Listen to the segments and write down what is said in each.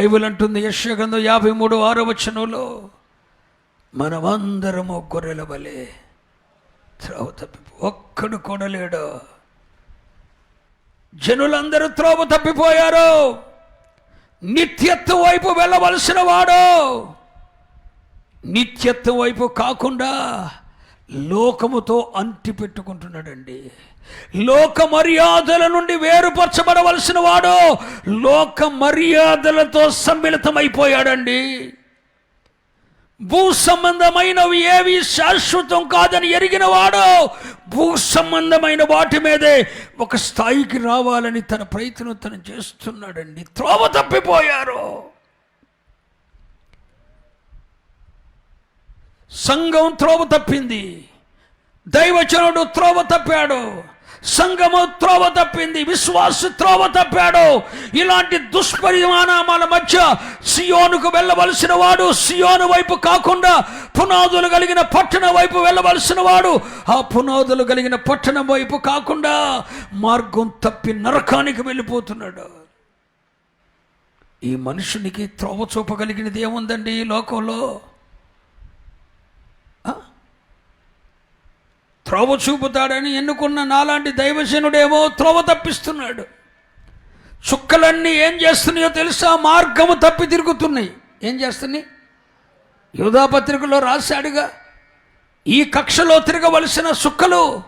Bible అంటుంది యశగంధం యాభై మూడు ఆరో వచనంలో మనమందరము గొర్రెల వలె త్రోవ తప్పిపో ఒక్కడు కూడా లేడు. జనులందరూ త్రోవ తప్పిపోయారు. నిత్యత్వం వైపు వెళ్ళవలసిన వాడు. నిత్యత్వం వైపు కాకుండా లోకముతో అంటి పెట్టుకుంటున్నాడండి. లోక మర్యాదల నుండి వేరుపరచబడవలసిన వాడు లోక మర్యాదలతో సమ్మిళితమైపోయాడండి. భూ సంబంధమైనవి ఏవి శాశ్వతం కాదని ఎరిగిన వాడు భూ సంబంధమైన వాటి మీదే ఒక స్థాయికి రావాలని తన ప్రయత్నం తను చేస్తున్నాడండి. త్రోవ తప్పిపోయారు. సంఘం త్రోవ తప్పింది. దైవచనుడు త్రోవ తప్పాడు. సంఘము త్రోవ తప్పింది. విశ్వాస త్రోవ తప్పాడు. ఇలాంటి దుష్పరిమాణాల మధ్య సియోనుకు వెళ్ళవలసిన వాడు సియోను వైపు కాకుండా పునాదులు కలిగిన పట్టణం వైపు వెళ్ళవలసిన వాడు ఆ పునాదులు కలిగిన పట్టణం వైపు కాకుండా మార్గం తప్పి నరకానికి వెళ్ళిపోతున్నాడు. ఈ మనుషునికి త్రోవ చూపగలిగినది ఏముందండి ఈ లోకంలో? త్రోవ చూపుతాడని ఎన్నుకున్న నాలాంటి దైవజనుడేమో త్రోవ తప్పిస్తున్నాడు. చుక్కలన్నీ ఏం చేస్తున్నాయో తెలుసా? మార్గము తప్పి తిరుగుతున్నాయి. ఏం చేస్తున్నాయి? యూధాపత్రికలో రాశాడుగా ఈ కక్షలో తిరగవలసిన సుక్కలు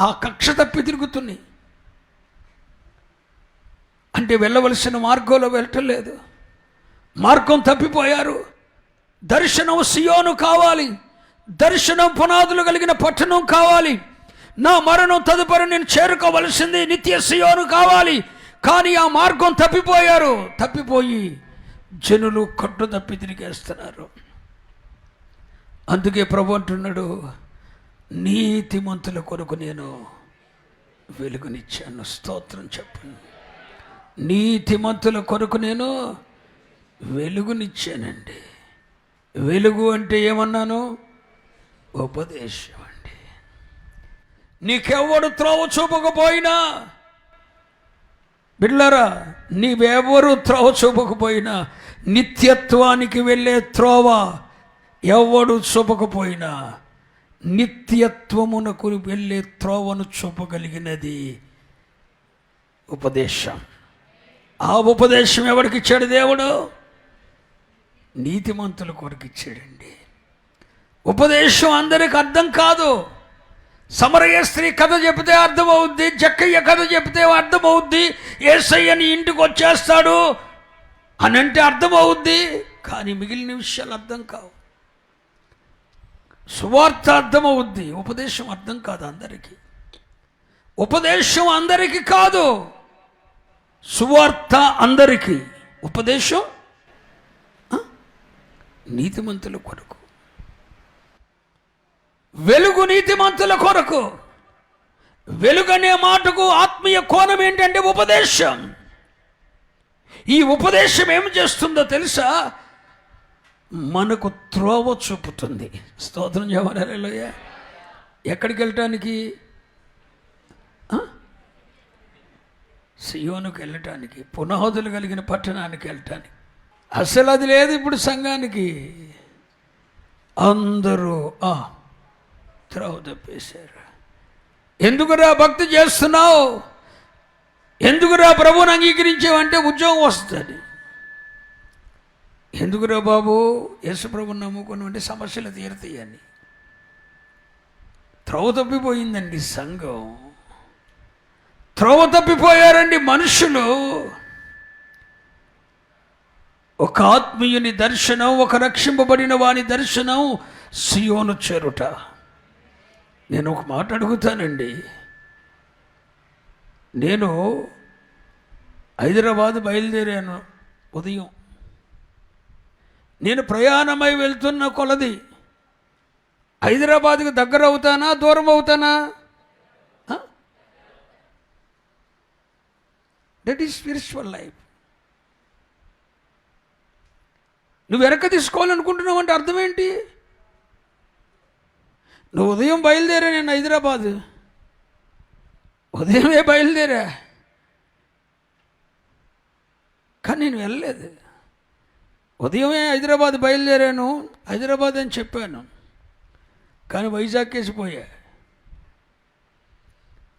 ఆ కక్ష తప్పి తిరుగుతున్నాయి. అంటే వెళ్ళవలసిన మార్గంలో వెళ్ళటం లేదు. మార్గం తప్పిపోయారు. దర్శనం సియోను కావాలి. దర్శనం పునాదులు కలిగిన పట్టణం కావాలి. నా మరణం తదుపరి నేను చేరుకోవలసింది నిత్య సియోను కావాలి. కానీ ఆ మార్గం తప్పిపోయారు. తప్పిపోయి జనులు కట్టు తప్పి తిరిగేస్తున్నారు. అందుకే ప్రభు అంటున్నాడు నీతిమంతుల కొరకు నేను వెలుగునిచ్చాను. స్తోత్రం చెప్పండి నీతిమంతుల కొరకు నేను వెలుగునిచ్చానండి. వెలుగు అంటే ఏమన్నాను? ఉపదేశం అండి నీకెవ్వడు త్రోవ చూపకపోయినా బిడ్లరా నీవెవరు త్రోవ చూపకపోయినా నిత్యత్వానికి వెళ్ళే త్రోవ ఎవడు చూపకపోయినా నిత్యత్వమునకు వెళ్ళే త్రోవను చూపగలిగినది ఉపదేశం. ఆ ఉపదేశం ఎవరికి ఇచ్చాడు దేవుడు? నీతిమంతుల కొరకు ఇచ్చాడండి ఉపదేశం అందరికి అర్థం కాదు. సమరయ్య స్త్రీ కథ చెబితే అర్థమవుద్ది జక్కయ్య కథ చెబితే అర్థమవుద్ది ఏసయ్యని ఇంటికి వచ్చేస్తాడు అని అంటే అర్థమవుద్ది. కానీ మిగిలిన విషయాలు అర్థం కావు. సువార్త అర్థమవుద్ది ఉపదేశం అర్థం కాదు అందరికీ. ఉపదేశం అందరికీ కాదు సువార్త అందరికీ. ఉపదేశం నీతిమంతుల కొరకు. వెలుగు నీతిమంతుల కొరకు. వెలుగనే మాటకు ఆత్మీయ కోణం ఏంటంటే ఉపదేశం. ఈ ఉపదేశం ఏం చేస్తుందో తెలుసా? మనకు త్రోవ చూపుతుంది. స్తోత్రం చెప్పాలయ్య ఎక్కడికి వెళ్ళటానికి? ఆ? సియోనుకు వెళ్ళటానికి పునాదులు కలిగిన పట్టణానికి వెళ్ళటానికి. అసలు అది లేదు ఇప్పుడు సంఘానికి. అందరూ ఆ త్రోవ తప్పేశారు ఎందుకురా భక్తి చేస్తున్నావు? ఎందుకురా ప్రభువుని అంగీకరించావంటే ఉద్యోగం వస్తుంది. ఎందుకురా బాబు? యేసు ప్రభుని అంటే సమస్యలు తీరుతాయని. త్రోవ తప్పిపోయిందండి సంఘం. త్రోవ తప్పిపోయారండి మనుషులు. ఒక ఆత్మీయుని దర్శనం ఒక రక్షింపబడిన వాని దర్శనం సియోను చేరుట. నేను ఒక మాట అడుగుతానండి. నేను హైదరాబాద్ బయలుదేరాను ఉదయం. నేను ప్రయాణమై వెళ్తున్న కొలది హైదరాబాద్కి దగ్గర అవుతానా దూరం అవుతానా? దట్ ఈస్ స్పిరిచువల్ లైఫ్ నువ్వు వెనక తీసుకోవాలనుకుంటున్నావు అంటే అర్థం ఏంటి? నువ్వు ఉదయం బయలుదేరా నేను హైదరాబాద్. ఉదయమే బయలుదేరా. కానీ నేను వెళ్ళలేదు. ఉదయమే హైదరాబాద్ బయలుదేరాను హైదరాబాద్ అని చెప్పాను. కానీ వైజాగ్ కేసిపోయా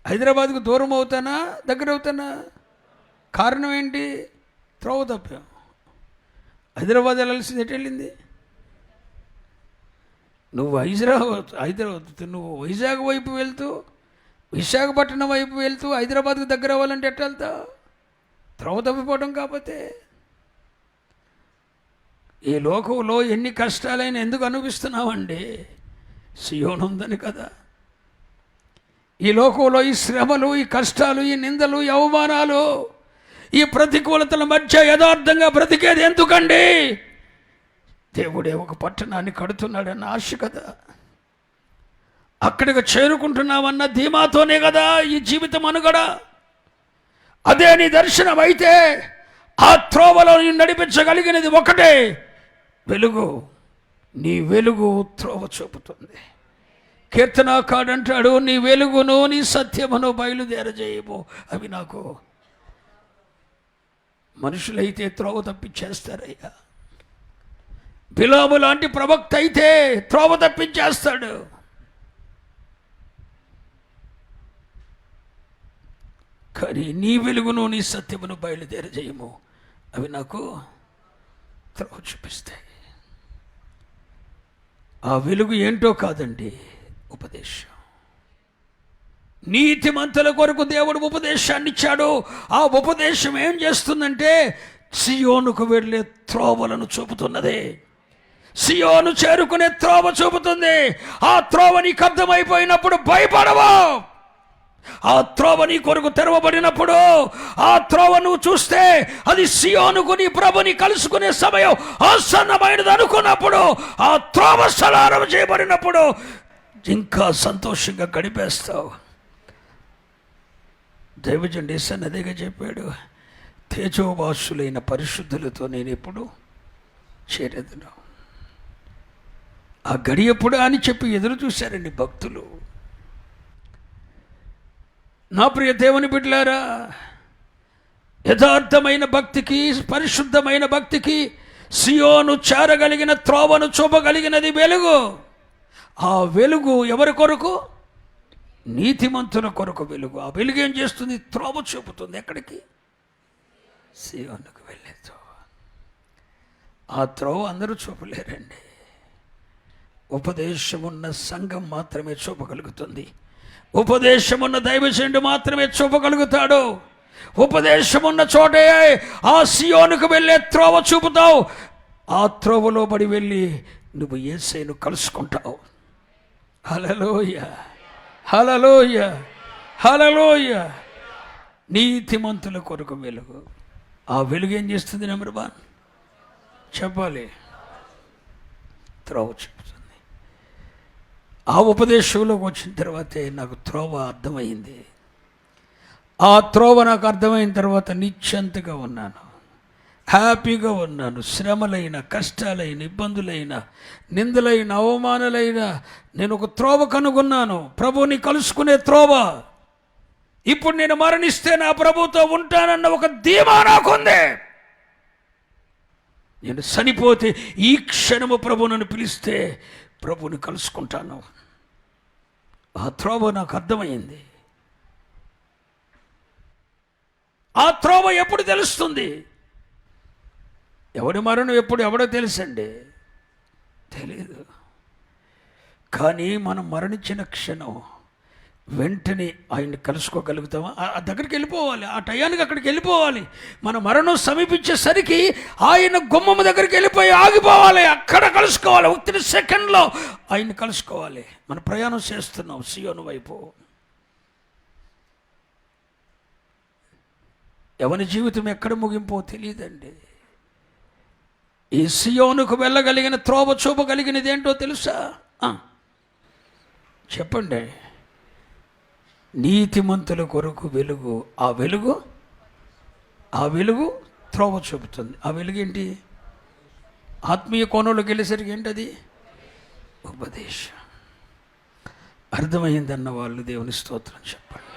హైదరాబాద్కు దూరం అవుతానా దగ్గర అవుతానా? కారణం ఏంటి? త్రోవ తప్పాం. హైదరాబాద్ వెళ్ళాల్సింది ఎటు వెళ్ళింది? నువ్వు హైదరాబాద్ హైదరాబాద్ నువ్వు వైజాగ్ వైపు వెళ్తూ విశాఖపట్నం వైపు వెళ్తూ హైదరాబాద్కు దగ్గర అవ్వాలంటే ఎట్ట వెళ్తావు? త్రవ తప్పిపోవడం కాకపోతే. ఈ లోకంలో ఎన్ని కష్టాలైనా ఎందుకు అనుభవిస్తున్నామండి సియోన్ ఉందని కదా. ఈ లోకంలో ఈ శ్రమలు ఈ కష్టాలు ఈ నిందలు ఈ అవమానాలు ఈ ప్రతికూలతల మధ్య యథార్థంగా బ్రతికేది ఎందుకండి? దేవుడే ఒక పట్టణాన్ని కడుతున్నాడన్న ఆశ కదా. అక్కడికి చేరుకుంటున్నామన్న ధీమాతోనే కదా ఈ జీవితం అనుగడ. అదే నీ దర్శనం అయితే ఆ త్రోవలో నడిపించగలిగినది ఒకటే. వెలుగు నీ వెలుగు త్రోవ చూపుతుంది. కీర్తనాకాడు అంటాడు నీ వెలుగును నీ సత్యమును బయలుదేరజేయము అవి నాకు. మనుషులైతే త్రోవ తప్పించేస్తారయ్యా. బిలాము లాంటి ప్రవక్త అయితే త్రోవ తప్పించేస్తాడు. కానీ నీ వెలుగును నీ సత్యమును బయలుదేరజేయము. అవి నాకు త్రోవ చూపిస్తాయి. ఆ వెలుగు ఏంటో కాదండి ఉపదేశం. నీతిమంతుల కొరకు దేవుడు ఉపదేశాన్ని ఇచ్చాడు ఆ ఉపదేశం ఏం చేస్తుందంటే సియోనుకు వెళ్ళే త్రోవలను చూపుతున్నదే. సియోను చేరుకునే త్రోవ చూపుతుంది. ఆ త్రోవ నీకు అర్థమైపోయినప్పుడు భయపడవు. ఆ త్రోవ నీ కొరకు తెరవబడినప్పుడు ఆ త్రోవ నువ్వు చూస్తే అది సియోనుకు నీ ప్రభుని కలుసుకునే సమయం ఆసన్నమైనది అనుకున్నప్పుడు ఆ త్రోవ సలారం చేయబడినప్పుడు ఇంకా సంతోషంగా గడిపేస్తావు. దైవజండి సన్నదిగా చెప్పాడు తేజోవాసులైన పరిశుద్ధులతో నేను ఎప్పుడు చేరేదను. ఆ గడియప్పుడు అని చెప్పి ఎదురు చూశారండి భక్తులు. నా ప్రియ దేవుని బిడ్డలారా యథార్థమైన భక్తికి పరిశుద్ధమైన భక్తికి సియోను చేరగలిగిన త్రోవను చూపగలిగినది వెలుగు. ఆ వెలుగు ఎవరి కొరకు? నీతిమంతుల కొరకు వెలుగు. ఆ వెలుగు ఏం చేస్తుంది? త్రోవ చూపుతుంది ఎక్కడికి? సియోనుకు వెళ్ళే త్రోవ. ఆ త్రోవ అందరూ చూపలేరండి. ఉపదేశమున్న సంఘం మాత్రమే చూపగలుగుతుంది. ఉపదేశమున్న దైవజనుడు మాత్రమే చూపగలుగుతాడు. ఉపదేశమున్న చోటే ఆ సియోనుకు వెళ్ళే త్రోవ చూపుతావు. ఆ త్రోవలో పడి వెళ్ళి నువ్వు ఏసైను కలుసుకుంటావు. హలలోయ హలలోయ హలలోయ నీతిమంతుల కొరకు వెలుగు. ఆ వెలుగు ఏం చేస్తుంది నెంబర్ వన్? చెప్పాలి. త్రోవ చూపుతుంది. ఆ ఉపదేశంలోకి వచ్చిన తర్వాతే నాకు త్రోవ అర్థమైంది. ఆ త్రోవ నాకు అర్థమైన తర్వాత నిశ్చంతగా ఉన్నాను. హ్యాపీగా ఉన్నాను. శ్రమలైన కష్టాలైన ఇబ్బందులైన నిందలైన అవమానాలైన నేను ఒక త్రోవ కనుగొన్నాను. ప్రభుని కలుసుకునే త్రోవ. ఇప్పుడు నేను మరణిస్తే నా ప్రభుతో ఉంటానన్న ఒక ధీమా నాకుంది. నేను చనిపోతే ఈ క్షణము ప్రభు నన్ను పిలిస్తే ప్రభుని కలుసుకుంటాను. ఆ త్రోవ నాకు అర్థమైంది ఆ త్రోవ ఎప్పుడు తెలుస్తుంది? ఎవడి మరణం ఎప్పుడు ఎవడో తెలుసండి? తెలీదు. కానీ మనం మరణించిన క్షణం వెంటనే ఆయన్ని కలుసుకోగలుగుతామా? ఆ దగ్గరికి వెళ్ళిపోవాలి. ఆ టయానికి అక్కడికి వెళ్ళిపోవాలి. మన మరణం సమీపించేసరికి ఆయన గుమ్మం దగ్గరికి వెళ్ళిపోయి ఆగిపోవాలి. అక్కడ కలుసుకోవాలి. ఒత్తిడి సెకండ్లో ఆయన్ని కలుసుకోవాలి. మన ప్రయాణం చేస్తున్నాం సియోను వైపు. ఎవరి జీవితం ఎక్కడ ముగింపో తెలియదండి. ఈ సియోనుకు వెళ్ళగలిగిన త్రోవ చూపగలిగినది ఏంటో తెలుసా? చెప్పండి. నీతిమంతుల కొరకు వెలుగు. ఆ వెలుగు ఆ వెలుగు త్రోవ చూపుతుంది. ఆ వెలుగు ఏంటి? ఆత్మీయ కోణంలోకి వెళ్ళేసరికి ఏంటది? ఉపదేశం. అర్థమైందన్న వాళ్ళు దేవుని స్తోత్రం చెప్పండి.